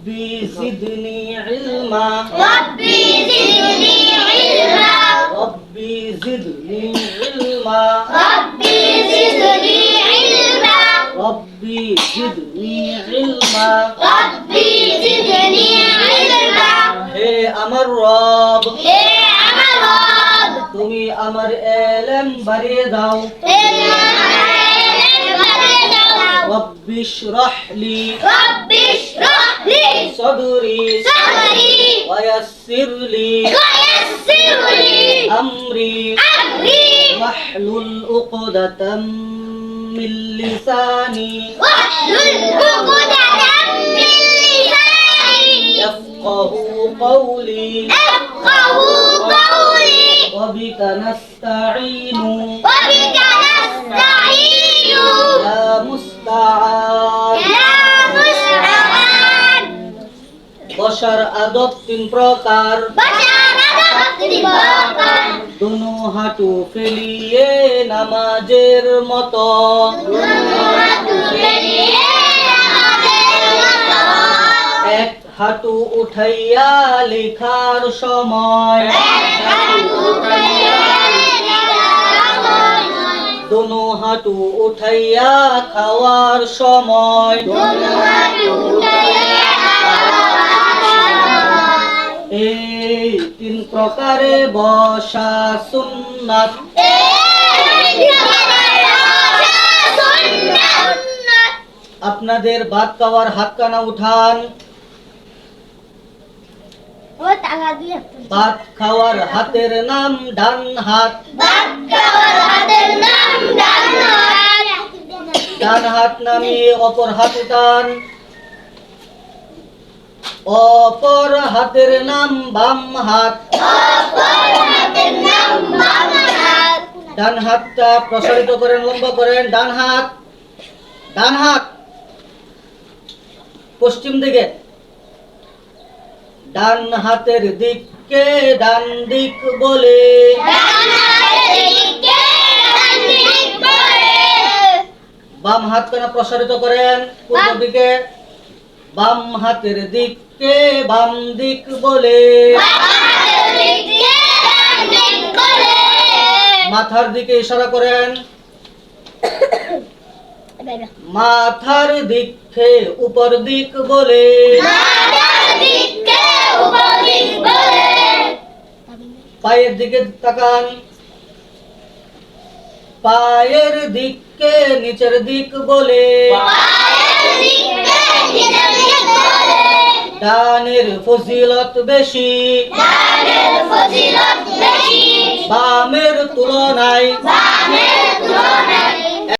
ربي زدني علما ربي زدني علما ربي زدني علما ربي زدني علما ربي زدني علما ربي زدني علما হে আমার রব হে আমার রব তুমি আমার এলেম বাড়িয়ে দাও رب اشرح لي ربي اشرح لي صدري صدري ويسر لي ويسر لي أمري أمري واحلل عقدة من لساني واحلل عقدة من لساني يفقه قولي يفقه قولي وبك نستعين وبك نستعين বসার আদব তিন প্রকার। দুনো হাঁটু ফেলিয়ে নামাজের মত। এক হাঁটু উঠাইয়া লেখার সময়। দুনো হাঁটু উঠাইয়া খাওয়ার সময়। প্রকারে বসা সুন্নাত। আপনাদের ভাত খাওয়ার হাত কানা উঠান। ভাত খাওয়ার হাতের নাম ডান হাত। ডান হাত নামিয়ে অপর হাত উঠান। অপর হাতের নাম বাম হাত। ডান হাতটা প্রসারিত করেন, লম্বা করেন, ডান হাত। ডান হাত। পশ্চিম দিকে। ডান হাতের দিককে ডান দিক বলে। বাম হাত কেন প্রসারিত করেন, পূর্ব দিকে। বাম হাতের দিককে বাম দিক বলে। মাথার দিকে ইশারা করেন। মাথার দিককে উপর দিক বলে। পায়ের দিকে তাকান। পায়ের দিককে নিচের দিক বলে। ডানের ফজিলত বেশি। বামের তুলনায়